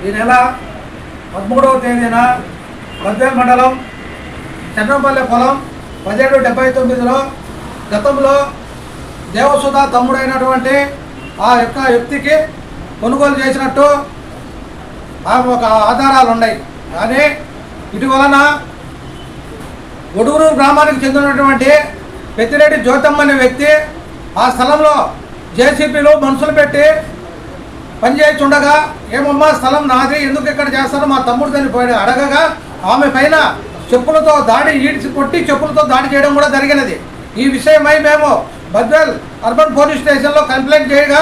ఈ నెల పదమూడవ తేదీన బద్వేల్ మండలం చెన్నంపల్లె పొలం పదిహేడు డెబ్బై తొమ్మిదిలో గతంలో దేవసుధ తమ్ముడైనటువంటి ఆ యొక్క వ్యక్తికి కొనుగోలు చేసినట్టు ఆ ఒక ఆధారాలు ఉన్నాయి కానీ ఇటీవలన గొడుగురు గ్రామానికి చెందినటువంటి పెద్దిరెడ్డి జ్యోతమ్మ అనే వ్యక్తి ఆ స్థలంలో జేసీబీలో మనుషులు పెట్టి పనిచేస్తుండగా ఏమమ్మా స్థలం నాది ఎందుకు ఇక్కడ చేస్తారో మా తమ్ముడు చనిపోయాడు అడగగా ఆమె పైన చెప్పులతో దాడి ఈడ్చి కొట్టి చెప్పులతో దాడి చేయడం కూడా జరిగినది. ఈ విషయమై మేము బద్వెల్ అర్బన్ పోలీస్ స్టేషన్లో కంప్లైంట్ చేయగా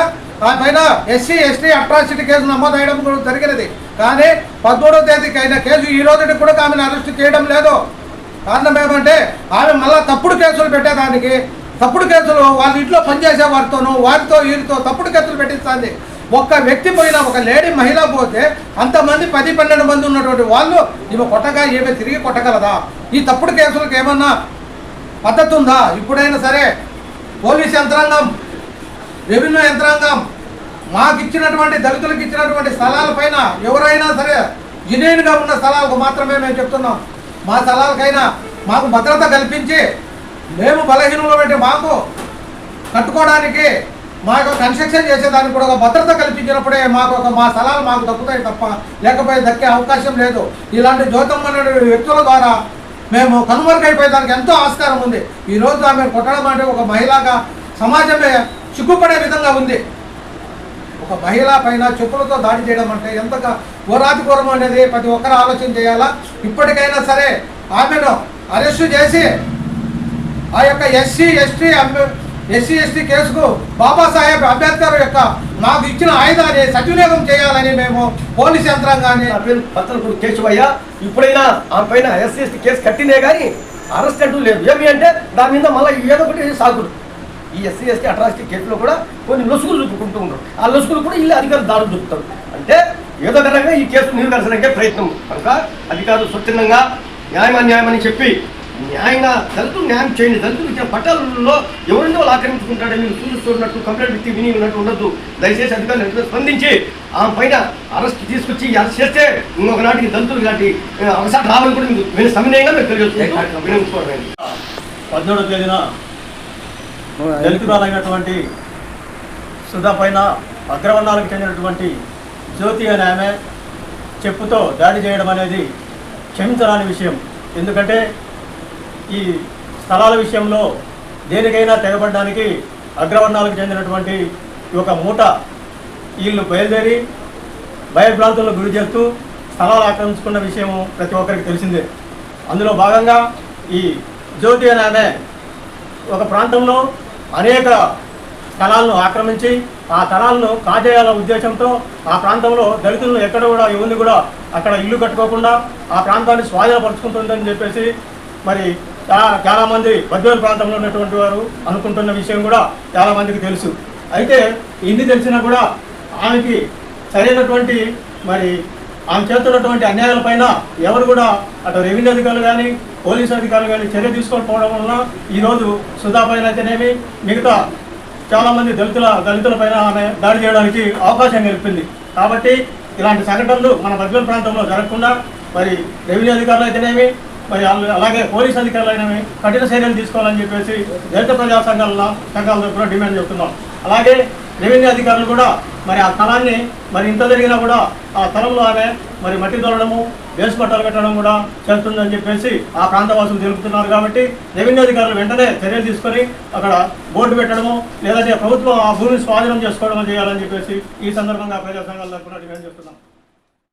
ఆ పైన ఎస్సీ ఎస్టీ అట్రాసిటీ కేసు నమోదయడం కూడా జరిగినది. కానీ పదమూడవ తేదీకి అయిన కేసు ఈ రోజుకి కూడా ఆమెను అరెస్ట్ చేయడం లేదు. కారణం ఏమంటే ఆమె మళ్ళా తప్పుడు కేసులు పెట్టేదానికి తప్పుడు కేసులు వాళ్ళ ఇంట్లో పనిచేసే వారితోనూ వారితో వీరితో తప్పుడు కేసులు పెట్టిస్తుంది ఒక్క వ్యక్తి పోయినా ఒక లేడీ మహిళ పోతే అంతమంది పది పన్నెండు మంది ఉన్నటువంటి వాళ్ళు ఇవి కొట్టగా ఈమె తిరిగి కొట్టగలదా? ఈ తప్పుడు కేసులకు ఏమన్నా పద్ధతి ఉందా? ఇప్పుడైనా సరే పోలీస్ యంత్రాంగం రెవెన్యూ యంత్రాంగం మాకు ఇచ్చినటువంటి దళితులకు ఇచ్చినటువంటి స్థలాలపైన ఎవరైనా సరే జినేన్గా ఉన్న స్థలాలకు మాత్రమే మేము చెప్తున్నాం. మా స్థలాలకైనా మాకు భద్రత కల్పించి మేము బలహీనంలో పెట్టి మాకు కట్టుకోవడానికి మాకు కన్స్ట్రక్షన్ చేసేదానికి కూడా ఒక భద్రత కల్పించినప్పుడే మాకు ఒక మా స్థలాలు మాకు దక్కుతాయి తప్ప లేకపోతే దక్కే అవకాశం లేదు. ఇలాంటి జ్యోతమ్మ అనే వ్యక్తుల ద్వారా మేము కనుమరుగైపోయేదానికి ఎంతో ఆస్కారం ఉంది. ఈ రోజు ఆమె కొట్టడం అంటే ఒక మహిళగా సమాజమే చిక్కుపడే విధంగా ఉంది. ఒక మహిళ పైన చెప్పులతో దాడి చేయడం అంటే ఎంతగా ఘోరాతి ఘోరం అనేది ప్రతి ఒక్కరు ఆలోచన చేయాలా? ఇప్పటికైనా సరే ఆమెను అరెస్టు చేసి ఆ యొక్క ఎస్సీ ఎస్టీ ఎస్సీ ఎస్టీ కేసుకు బాబాసాహెబ్ అంబేద్కర్ యొక్క మాకు ఇచ్చిన ఆయుధాన్ని సద్వినియోగం చేయాలని మేము పోలీస్ యంత్రాంగాన్ని నా పేరు కేశవయ్య ఇప్పుడైనా ఆ పైన ఎస్సీ ఎస్టీ కేసు కట్టినే కానీ అరెస్ట్ అంటూ లేదు. ఏమి అంటే దాని మీద మళ్ళీ ఏదో ఒకటి సాగుడు ఈ ఎస్సీ ఎస్టీ అట్రాసిటీ కేసులో కూడా కొన్ని లొసుగులు చూపుకుంటూ ఉంటారు. ఆ లొసుగులు కూడా ఇల్లు అధికారులు దాడులు చూపుతారు. అంటే ఏదో విధంగా ఈ కేసు నిర్వహించడానికే ప్రయత్నం. కనుక అధికారులు స్వచ్ఛందంగా న్యాయం న్యాయమని చెప్పి న్యాయంగా దళితులు న్యాయం చేయండి. దళితులు ఇచ్చిన పట్టాలలో ఎవరినో వాళ్ళు ఆక్రమించుకుంటాడని మీరు చూసి చూడనట్టు కంప్లైంట్ వ్యక్తి విని ఉన్నట్టు ఉండదు దయచేసి అధికారులు వెంటనే స్పందించి ఆ పైన అరెస్ట్ తీసుకొచ్చి అరెస్ట్ చేస్తే ఇంకొక నాటికి దళితులు ఇలాంటి అవసరం రావాలని కూడా విని సవినయంగా మీరు తెలియజేసుకుంటూ వినియోగించుకోవడం పద్మూడవ తేదీన దళితురాలైనటువంటి సుధా పైన అగ్రవర్ణాలకు చెందినటువంటి జ్యోతి అనే ఆమె చెప్పుతో దాడి చేయడం అనేది క్షమించరాని విషయం. ఎందుకంటే ఈ స్థలాల విషయంలో దేనికైనా తెగబడడానికి అగ్రవర్ణాలకు చెందినటువంటి ఈ ఒక మూట వీళ్ళు బయలుదేరి భయభ్రాంతులకు గురి చేస్తూ స్థలాలు ఆక్రమించుకున్న విషయం ప్రతి ఒక్కరికి తెలిసిందే. అందులో భాగంగా ఈ జ్యోతి అనే ఆమె ఒక ప్రాంతంలో అనేక స్థలాలను ఆక్రమించి ఆ స్థలాలను కాజేయాల ఉద్దేశంతో ఆ ప్రాంతంలో దళితులను ఎక్కడ కూడా ఎవరిని కూడా అక్కడ ఇల్లు కట్టుకోకుండా ఆ ప్రాంతాన్ని స్వాధీనపరుచుకుంటుందని చెప్పేసి మరి చాలామంది బద్వేలు ప్రాంతంలో ఉన్నటువంటి వారు అనుకుంటున్న విషయం కూడా చాలామందికి తెలుసు. అయితే ఇన్ని తెలిసినా కూడా ఆమెకి సరైనటువంటి మరి ఆమె చేస్తున్నటువంటి అన్యాయాలపైన ఎవరు కూడా అటు రెవెన్యూ అధికారులు కానీ పోలీసు అధికారులు కానీ చర్య తీసుకోకపోవడం వలన ఈరోజు సుధా పైన అయితేనేమి మిగతా చాలామంది దళితుల దళితులపైన ఆమె దాడి చేయడానికి అవకాశం కల్పింది కాబట్టి ఇలాంటి సంఘటనలు మన బద్వేల్ ప్రాంతంలో జరగకుండా మరి రెవెన్యూ అధికారులు అయితేనేమి మరి అలాగే పోలీస్ అధికారులు అయినవి కఠిన చర్యలు తీసుకోవాలని చెప్పేసి దళిత ప్రజా సంఘాల సంఘాలతో కూడా డిమాండ్ చేస్తున్నాం. అలాగే రెవెన్యూ అధికారులు కూడా మరి ఆ స్థలాన్ని మరి ఇంత జరిగినా కూడా ఆ స్థలంలో ఆమె మరి మట్టి తోలడము వేసు పట్టాలు పెట్టడం కూడా చేస్తుందని చెప్పేసి ఆ ప్రాంతవాసులు తెలుపుతున్నారు కాబట్టి రెవెన్యూ అధికారులు వెంటనే చర్యలు తీసుకొని అక్కడ బోర్డు పెట్టడము లేదంటే ప్రభుత్వం ఆ భూమిని స్వాధీనం చేసుకోవడం చేయాలని చెప్పేసి ఈ సందర్భంగా ప్రజా సంఘాల తరఫున డిమాండ్ చేస్తున్నాం.